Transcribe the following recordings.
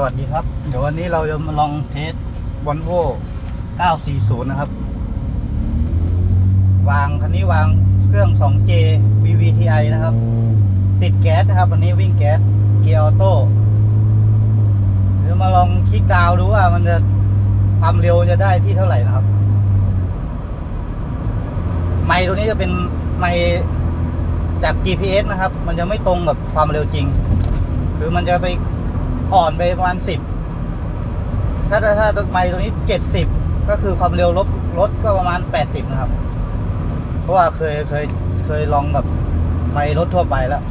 สวัสดีครับ เดี๋ยววันนี้เราจะมาลองเทสวอลโว่940 นะครับ วางคันนี้วางเครื่อง 2J VVTi นะครับ ติดแก๊สนะครับ วันนี้วิ่งแก๊สเกียร์ออโต้เดี๋ยวมาลองคลิกดาวดูว่ามันจะความเร็วจะได้ที่เท่าไหร่นะครับ ไมค์ตัวนี้จะเป็นไมค์จาก GPS นะครับ มันจะไม่ตรงกับความเร็วจริง คือมันจะไป อ่อนไปประมาณสิบถ้าถ้าถ้าไมค์ตัวนี้เจ็ดสิบก็คือความเร็วลดลดก็ประมาณแปดสิบนะครับ เพราะว่าเคยเคยเคยลองแบบไมค์รถทั่วไปแล้ว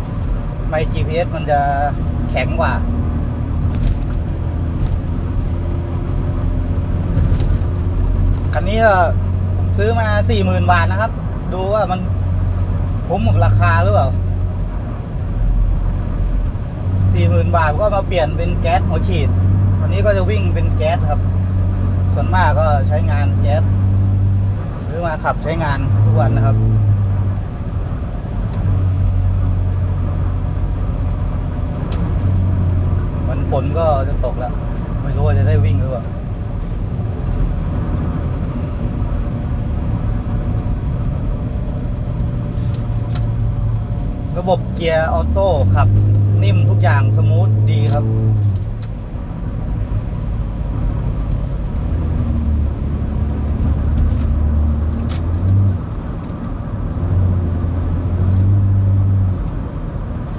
ไมค์ GPS มันจะแข็งกว่าคันนี้ก็ผมซื้อมาสี่หมื่นบาทนะครับ ดูว่ามันคุ้มกับราคาหรือเปล่า สี่หมื่นบาทก็มาเปลี่ยนเป็นแก๊สหัวฉีดตอนนี้ก็จะวิ่งเป็นแก๊สครับ ส่วนมากก็ใช้งานแก๊สหรือมาขับใช้งานทุกวันนะครับมันฝนก็จะตกแล้ว ไม่รู้ว่าจะได้วิ่งหรือเปล่าระบบเกียร์ออโต้ขับ นิ่มทุกอย่างสมูทดีครับ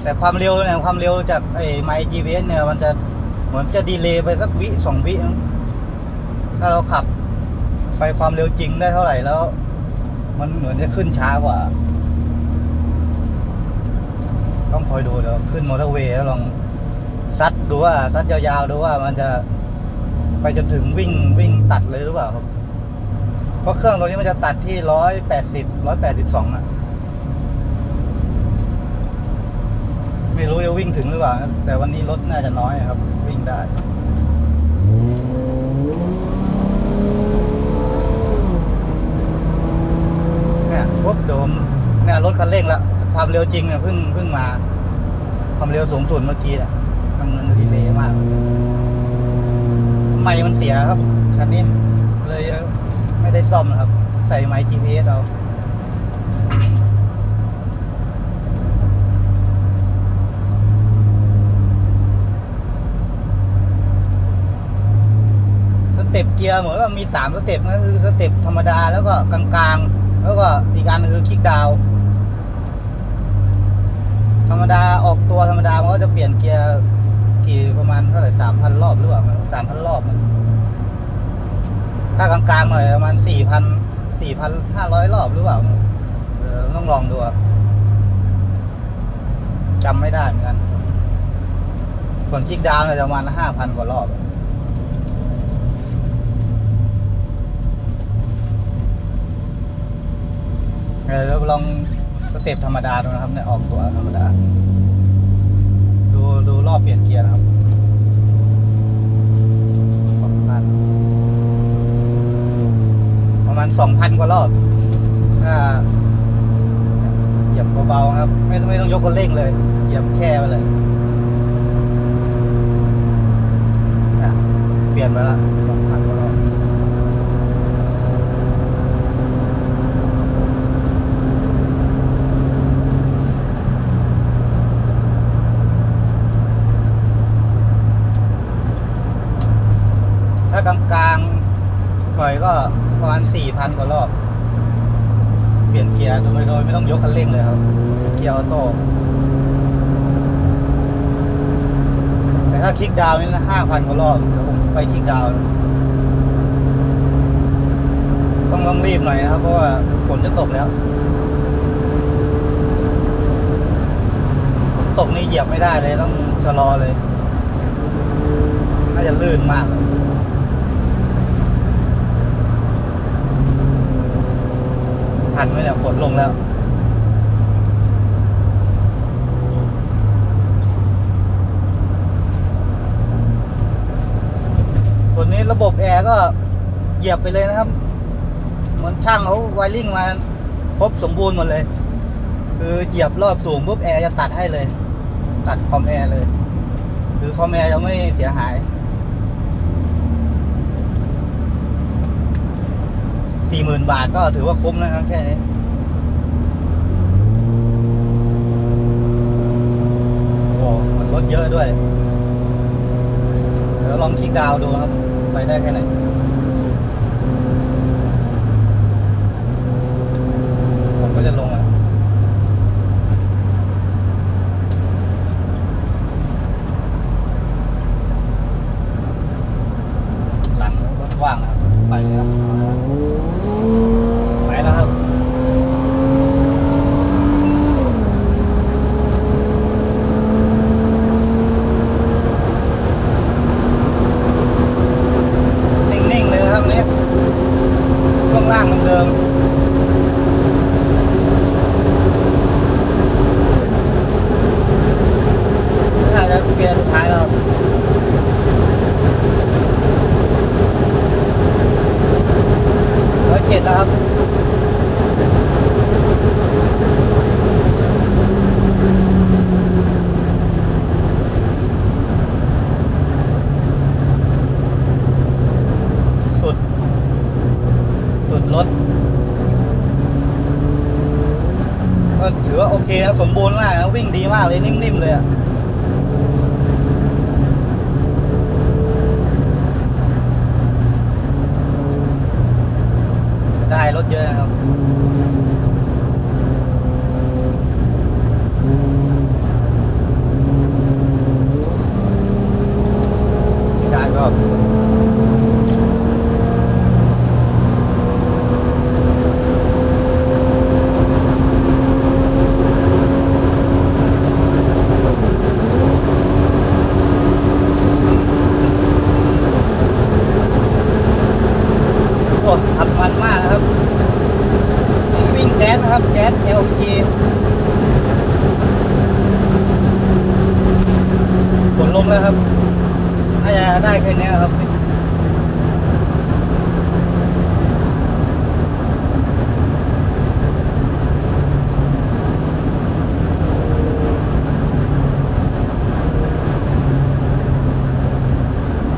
แต่ความเร็วเนี่ยความเร็วจากไอ้ไมค์ GPS เนี่ยมันจะเหมือนจะดีเลย์ไปสักวิสองวิ ถ้าเราขับไปความเร็วจริงได้เท่าไหร่แล้ว มันเหมือนจะขึ้นช้ากว่า ต้องคอยดูเดี๋ยวขึ้นมอเตอร์เวย์แล้วลองซัดดูว่าซัดยาวๆดูว่ามันจะไปจนถึงวิ่งวิ่งตัดเลยหรือเปล่าครับ เพราะเครื่องตัวนี้มันจะตัดที่ร้อยแปดสิบร้อยแปดสิบสองอะไม่รู้จะวิ่งถึงหรือเปล่า แต่วันนี้รถน่าจะน้อยครับ วิ่งได้เนี่ยปุ๊บโดมเนี่ยรถคันเร่งแล้ว ความเร็วจริงเนี่ยเพิ่งเพิ่งมา ความเร็วสูงสุดเมื่อกี้อะมันมันดีเลยมาก ไมค์มันเสียครับคันนี้ เลยไม่ได้ซ่อมนะครับ ใส่ไมค์ GPS เอาสเต็ปเกียร์เหมือนว่ามีสามสเต็ปนะคือสเต็ปธรรมดาแล้วก็กลางๆ แล้วก็อีกอันคือคลิกดาวน์ ธรรมดาออกตัวธรรมดามันก็จะเปลี่ยนเกียร์กี่ประมาณเท่าไหร่สามพันรอบหรือเปล่าสามพันรอบมันถ้ากลางๆหน่อยประมาณสี่พันสี่พันห้าร้อยรอบหรือเปล่าเออต้องลองดูจำไม่ได้เหมือนกันส่วนคิกดาวน์เนี่ยจะประมาณห้าพันกว่ารอบเออแล้วลอง เต็ปธรรมดาดูนะครับเนี่ยออกตัวธรรมดา ดูดูรอบเปลี่ยนเกียร์นะครับสองพันประมาณสองพันกว่ารอบถ้าเหยียบเบาๆครับ ไม่ไม่ต้องยกคนเร่งเลย เหยียบแค่ไปเลยเนี่ยเปลี่ยนไปละสองพันกว่ารอบ ถ้ากลางๆหน่อยก็ประมาณสี่พันกว่ารอบ เปลี่ยนเกียร์โดยโดยไม่ต้องยกคันเร่งเลยครับเกียร์ออโต้แต่ถ้าคลิกดาวนี่นะห้าพันกว่ารอบเดี๋ยวผมไปคลิกดาวต้องต้องรีบหน่อยนะครับ เพราะว่าฝนจะตกแล้วฝนตกนี่เหยียบไม่ได้เลยต้องชะลอเลย น่าจะลื่นมากเลย ทันไหมเนี่ยฝนลงแล้วส่วนนี้ระบบแอร์ก็เหยียบไปเลยนะครับ เหมือนช่างเขาไวริ่งมาครบสมบูรณ์หมดเลย คือเหยียบรอบสูงปุ๊บแอร์จะตัดให้เลย ตัดคอมแอร์เลย คือคอมแอร์จะไม่เสียหาย สี่หมื่นบาทก็ถือว่าคุ้มนะครับแค่นี้โอ้มันลดเยอะด้วย เดี๋ยวลองคลิกดาวดูครับ ไปได้แค่ไหนผมก็จะลงอะหลังรถว่างนะครับ ไปเลยครับ ครับ นิ่งๆเลยนะครับเนี่ยช่วงล่างเหมือนเดิมๆน่าจะเกียร์สุดท้ายแล้วครับร้อยเจ็ดแล้วครับ สุด สุดรถก็ถือว่าโอเคนะสม วิ่งดีมากเลยนิ่มๆเลยอะได้รถเยอะนะครับได้ก็ โอ้ขับมันมากนะครับนี่วิ่งแก๊สนะครับแก๊ส LPG ผลลมแล้วครับ น่าจะได้แค่นี้ครับ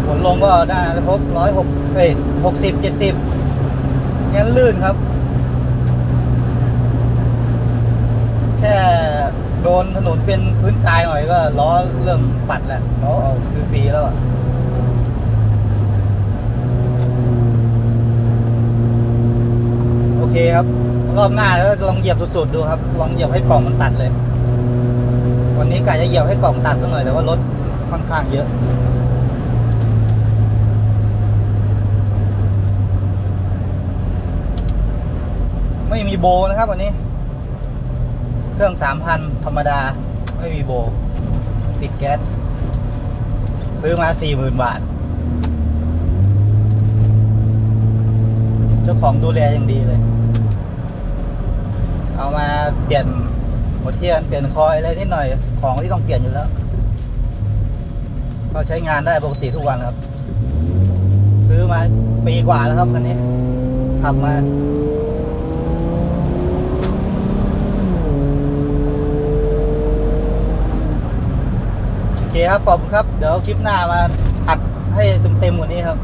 ผลลงก็ได้ครบร้อยหกเอ้ยหกสิบเจ็ดสิบงั้นลื่นครับ แค่โดนถนนเป็นพื้นทรายหน่อยก็ล้อเริ่มปัดแล้วล้อเอาคือฟรีแล้วอะโอเคครับ รอบหน้าแล้วลองเหยียบสุดๆดูครับ ลองเหยียบให้กล่องมันตัดเลย วันนี้กะจะเหยียบให้กล่องตัดสักหน่อยแต่ว่ารถค่อนข้างเยอะไม่มีโบนะครับวันนี้ เครื่องสามพันธรรมดา ไม่มีโบ ติดแก๊ส ซื้อมาสี่หมื่นบาท เจ้าของดูแลอย่างดีเลย เอามาเปลี่ยนหัวเทียน เปลี่ยนคอยอะไรนิดหน่อย ของที่ต้องเปลี่ยนอยู่แล้ว ก็ใช้งานได้ปกติทุกวันครับ ซื้อมาปีกว่าแล้วครับคันนี้ ขับมา เคครับขอบคุณครับ เดี๋ยวคลิปหน้ามาอัดให้เต็มเต็มกว่านี้ครับ